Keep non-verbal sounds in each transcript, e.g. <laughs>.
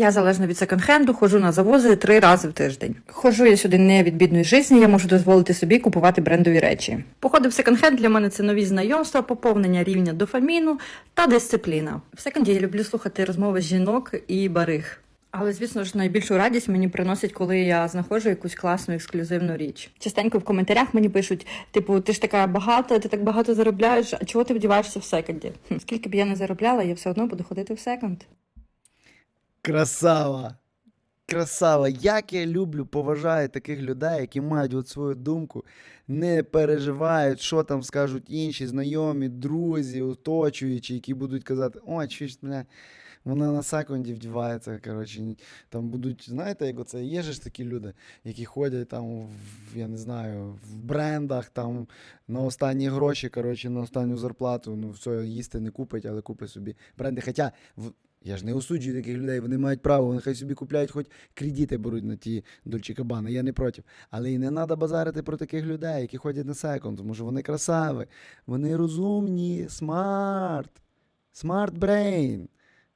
Я залежно від секонд-хенду, ходжу на завози три рази в тиждень. Ходжу я сюди не від бідної житті, я можу дозволити собі купувати брендові речі. Походи в секонд-хенд для мене це нові знайомства, поповнення рівня дофаміну та дисципліна. В секонді я люблю слухати розмови жінок і бариг. Але, звісно ж, найбільшу радість мені приносить, коли я знаходжу якусь класну ексклюзивну річ. Частенько в коментарях мені пишуть: типу, ти ж така багата, ти так багато заробляєш, а чого ти вдіваєшся в секонді? Хм, Скільки б я не заробляла, я все одно буду ходити в секонд. Красава. Красава. Як я люблю, поважаю таких людей, які мають от свою думку, не переживають, що там скажуть інші, знайомі, друзі, оточуючі, які будуть казати, о, чуєш, бля, вона на секунді вдівається. Коротше, там будуть, знаєте, як оце є ж такі люди, які ходять там, в, я не знаю, в брендах, там на останні гроші, коротше, на останню зарплату. Ну, все, їсти не купить, але купить собі бренди. Хоча я ж не осуджую таких людей, вони мають право, вони хай собі купляють, хоч кредити беруть на ті дольчі кабани, я не проти. Але і не треба базарити про таких людей, які ходять на секунд, тому що вони красаві, вони розумні, смарт, смарт брейн.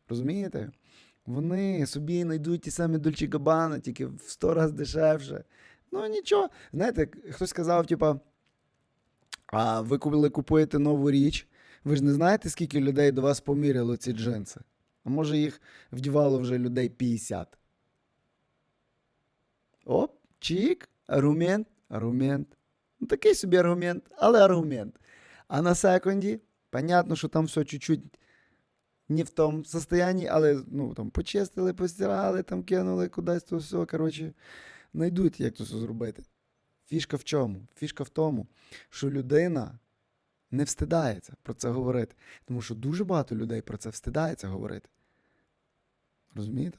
Розумієте? Вони собі знайдуть ті самі дольчі кабани, тільки в сто разів дешевше. Ну нічого. Знаєте, хтось сказав, типа, а ви коли купуєте нову річ, ви ж не знаєте, скільки людей до вас поміряло ці джинси? А може їх вдівало вже людей 50. Оп, чик, аргумент, аргумент. Ну, такий собі аргумент, але аргумент. А на секунді, понятно, що там все чуть-чуть не в тому состоянні, але ну, там почистили, постирали, там кинули кудись то все. Коротше, знайдуть, як це все зробити. Фішка в чому? Фішка в тому, що людина не встидається про це говорити. Тому що дуже багато людей про це встидається говорити. Розумієте?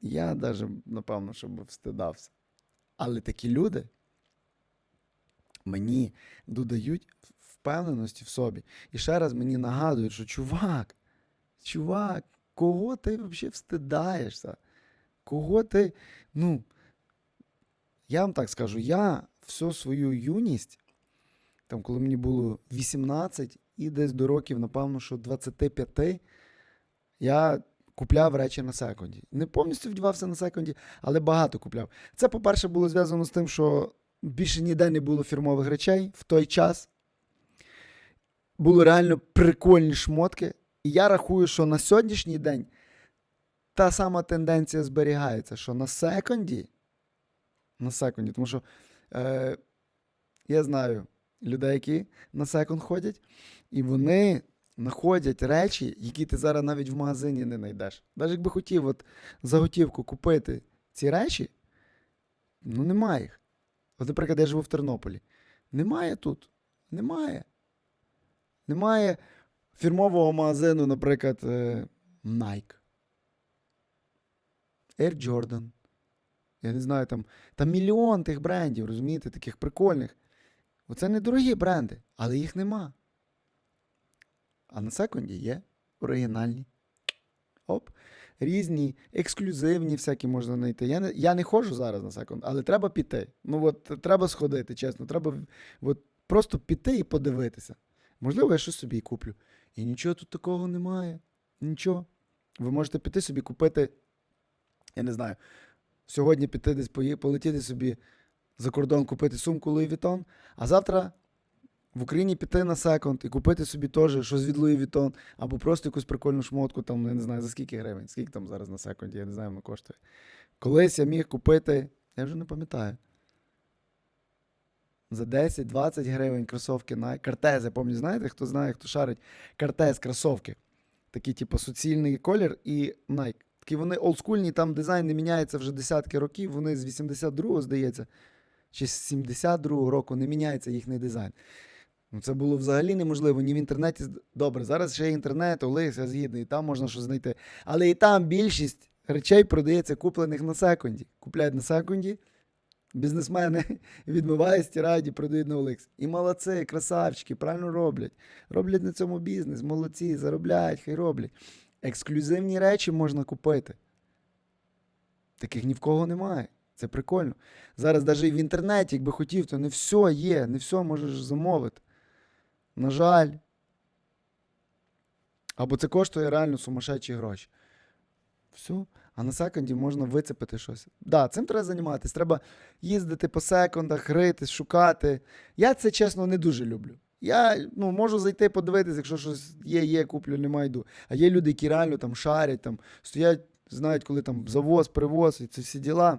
Я навіть, напевно, щоб встидався. Але такі люди мені додають впевненості в собі. І ще раз мені нагадують, що чувак, чувак, кого ти взагалі встидаєшся? Кого ти. Ну, я вам так скажу, я всю свою юність, там, коли мені було 18 і десь до років, напевно, що 25, я купляв речі на секунді. Не повністю вдівався на секунді, але багато купляв. Це, по-перше, було зв'язано з тим, що більше ніде не було фірмових речей в той час. Були реально прикольні шмотки. І я рахую, що на сьогоднішній день та сама тенденція зберігається, що на секунді, на секунді, тому що е, я знаю людей, які на секунд ходять, і вони знаходять речі, які ти зараз навіть в магазині не знайдеш. Навіть якби хотів от за готівку купити ці речі, ну немає їх. От, наприклад, я живу в Тернополі. Немає тут. Немає. Немає фірмового магазину, наприклад, е, Nike. Air Jordan. Я не знаю, там, там мільйон тих брендів, розумієте, таких прикольних. Оце недорогі бренди, але їх нема. А на секунді є оригінальні. Оп. Різні, ексклюзивні всякі можна знайти. Я не, я не ходжу зараз на секунд, але треба піти. Ну от треба сходити, чесно. Треба от, просто піти і подивитися. Можливо, я щось собі куплю. І нічого тут такого немає. Нічого. Ви можете піти собі купити, я не знаю, сьогодні піти десь полетіти собі за кордон, купити сумку Louis Vuitton, а завтра в Україні піти на секунд і купити собі теж щось від Louis Vuitton, або просто якусь прикольну шмотку, там, я не знаю, за скільки гривень, скільки там зараз на секунді, я не знаю, воно коштує. Колись я міг купити, я вже не пам'ятаю. За 10-20 гривень кросовки на Картез, я пам'ятаю, знаєте, хто знає, хто шарить Картез кросовки. Такі, типу, суцільний колір і Nike. Такі вони олдскульні, там дизайн не міняється вже десятки років. Вони з 82-го, здається, чи з 72-го року не міняється їхній дизайн. Ну, це було взагалі неможливо. Ні в інтернеті. Добре, зараз ще інтернет, Олег, я згідний, там можна щось знайти. Але і там більшість речей продається куплених на секунді. Купляють на секунді, бізнесмени <laughs> відмивають, стирають і продають на OLX. І молодці, красавчики, правильно роблять. Роблять на цьому бізнес, молодці, заробляють, хай роблять. Ексклюзивні речі можна купити. Таких ні в кого немає. Це прикольно. Зараз навіть в інтернеті, якби хотів, то не все є, не все можеш замовити. На жаль. Або це коштує реально сумасшедші гроші. Все. А на секунді можна вицепити щось. Да, цим треба займатися. Треба їздити по секундах, ритись, шукати. Я це чесно не дуже люблю. Я ну, можу зайти подивитися, якщо щось є, є, куплю, нема, йду. А є люди, які реально там шарять, там, стоять, знають, коли там завоз, привоз і це всі діла.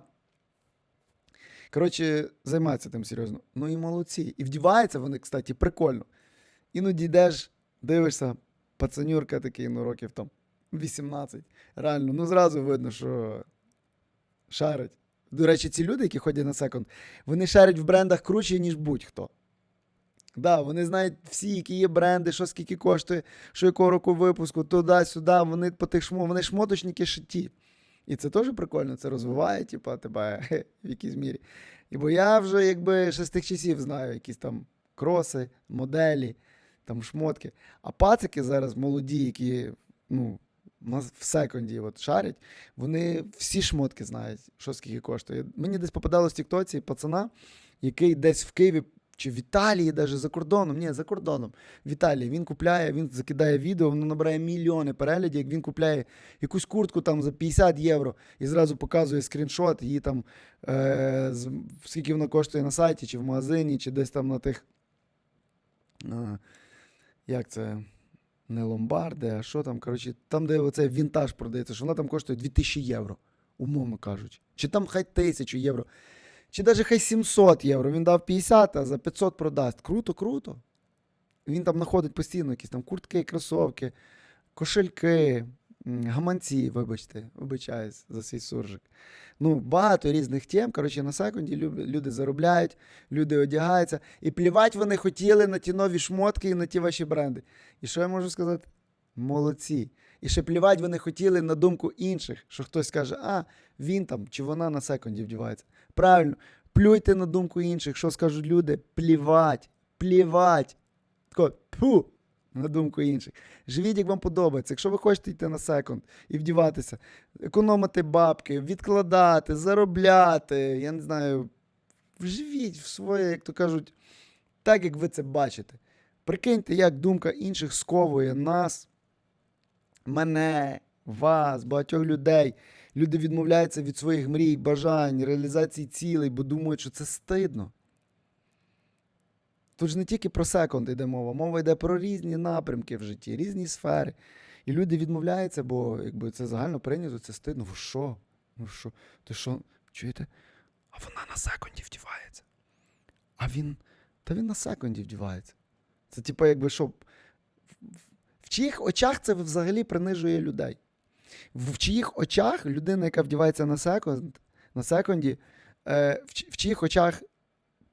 Коротше, займаються тим серйозно. Ну і молодці. І вдіваються вони, кстати, прикольно. Іноді йдеш, дивишся, пацанюрка такий, ну, років там 18. Реально, ну зразу видно, що шарить. До речі, ці люди, які ходять на секунд, вони шарять в брендах круче, ніж будь-хто. Да, вони знають всі, які є бренди, що скільки коштує, що якого року випуску, туди-сюди, вони по тих шмо, вони шмоточники шиті. І це теж прикольно, це розвиває, типа, тебе <laughs> в якійсь мірі. І бо я вже якби ще з тих часів знаю якісь там кроси, моделі, там шмотки. А пацики зараз молоді, які ну, нас в секунді от шарять, вони всі шмотки знають, що скільки коштує. Мені десь попадалось в Тіктоці пацана, який десь в Києві чи в Італії, навіть за кордоном, ні, за кордоном. В Італії він купляє, він закидає відео, воно набирає мільйони переглядів, як він купляє якусь куртку там за 50 євро і зразу показує скріншот, її там, е, скільки вона коштує на сайті, чи в магазині, чи десь там на тих. Е, як це? Не ломбарди, а що там, коротше, там, де оцей вінтаж продається, що вона там коштує 2000 євро, умовно кажучи. Чи там хай 1000 євро, чи навіть хай 700 євро. Він дав 50, а за 500 продасть. Круто, круто. Він там знаходить постійно якісь там куртки, кросовки, кошельки, гаманці, вибачте, вибачаюсь за свій суржик. Ну, багато різних тем. Коротше, на секунді люди, заробляють, люди одягаються. І плівати вони хотіли на ті нові шмотки і на ті ваші бренди. І що я можу сказати? Молодці. І ще плівати вони хотіли на думку інших, що хтось скаже, а він там чи вона на секунді вдівається. Правильно, плюйте на думку інших, що скажуть люди, плівать, плівать. Тако, пу, на думку інших. Живіть, як вам подобається. Якщо ви хочете йти на секунд і вдіватися, економити бабки, відкладати, заробляти, я не знаю, живіть в своє, як то кажуть, так, як ви це бачите. Прикиньте, як думка інших сковує нас, мене, вас, багатьох людей. Люди відмовляються від своїх мрій, бажань, реалізації цілей, бо думають, що це стидно. Тут ж не тільки про секунд йде мова, мова йде про різні напрямки в житті, різні сфери. І люди відмовляються, бо якби це загально прийнято, це стидно. Ви що? Ну що? Ти що? Чуєте? А вона на секунді вдівається. А він. Та він на секунді вдівається. Це типу, якби що. Чиїх очах це взагалі принижує людей. В чиїх очах людина, яка вдівається на секунд, на секунді, е, в, в чиїх очах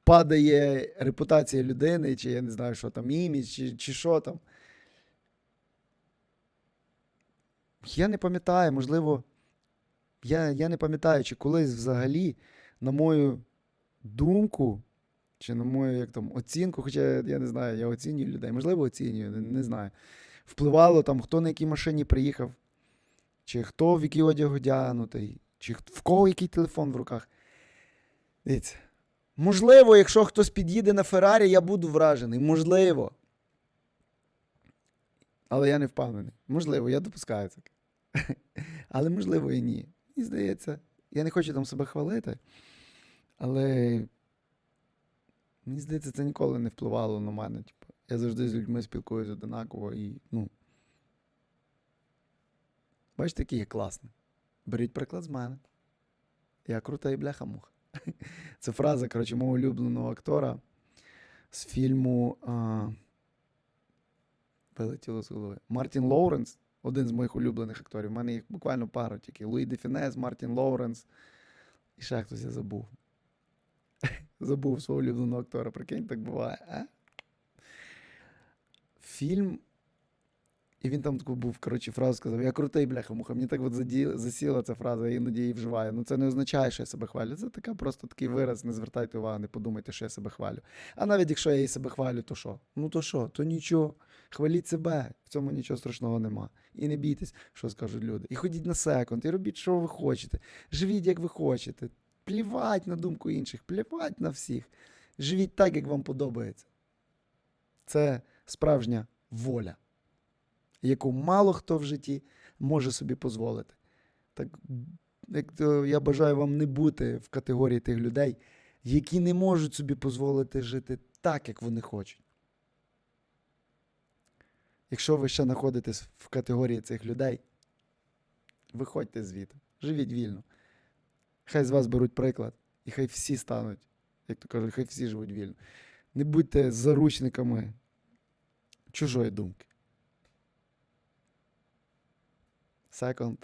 падає репутація людини, чи я не знаю, що там, імідж, чи, чи що там. Я не пам'ятаю, можливо, я, я не пам'ятаю, чи колись взагалі, на мою думку, чи на мою як там, оцінку, хоча я не знаю, я оцінюю людей, можливо, оцінюю, не, не знаю. Впливало там, хто на якій машині приїхав, чи хто в який одяг одягнутий, чи в кого який телефон в руках. Дивіться. Можливо, якщо хтось під'їде на Феррарі, я буду вражений. Можливо. Але я не впевнений. Можливо, я допускаю це. <laughs> Але можливо і ні. І здається, я не хочу там себе хвалити, але мені здається, це ніколи не впливало на мене. Типу, я завжди з людьми спілкуюся одинаково і, ну. Бачите, який я класний. Беріть приклад з мене. Я крутий бляха-муха. <laughs> Це фраза, коротше, мого улюбленого актора з фільму. А... Вилетіло з голови. Мартін Лоуренс, один з моїх улюблених акторів. У мене їх буквально пару тільки. Луї Дефінес, Мартін Лоуренс. І ще хтось я забув. <laughs> забув свого улюбленого актора. Прикинь, так буває. А? Фільм. І він там таку був, коротше, фразу сказав: Я крутий, бляха-муха. Мені так от засіла ця фраза, я іноді її вживаю. Ну це не означає, що я себе хвалю. Це така просто такий вираз, не звертайте увагу, не подумайте, що я себе хвалю. А навіть якщо я і себе хвалю, то що? Ну то що? То нічого. Хваліть себе, в цьому нічого страшного нема. І не бійтесь, що скажуть люди. І ходіть на секунд, і робіть, що ви хочете. Живіть, як ви хочете. Плівать на думку інших, плівать на всіх. Живіть так, як вам подобається. Це справжня воля, яку мало хто в житті може собі дозволити. Так, як то я бажаю вам не бути в категорії тих людей, які не можуть собі дозволити жити так, як вони хочуть. Якщо ви ще знаходитесь в категорії цих людей, виходьте звідти, живіть вільно. Хай з вас беруть приклад, і хай всі стануть, як то кажуть, хай всі живуть вільно. Не будьте заручниками чужої думки. Second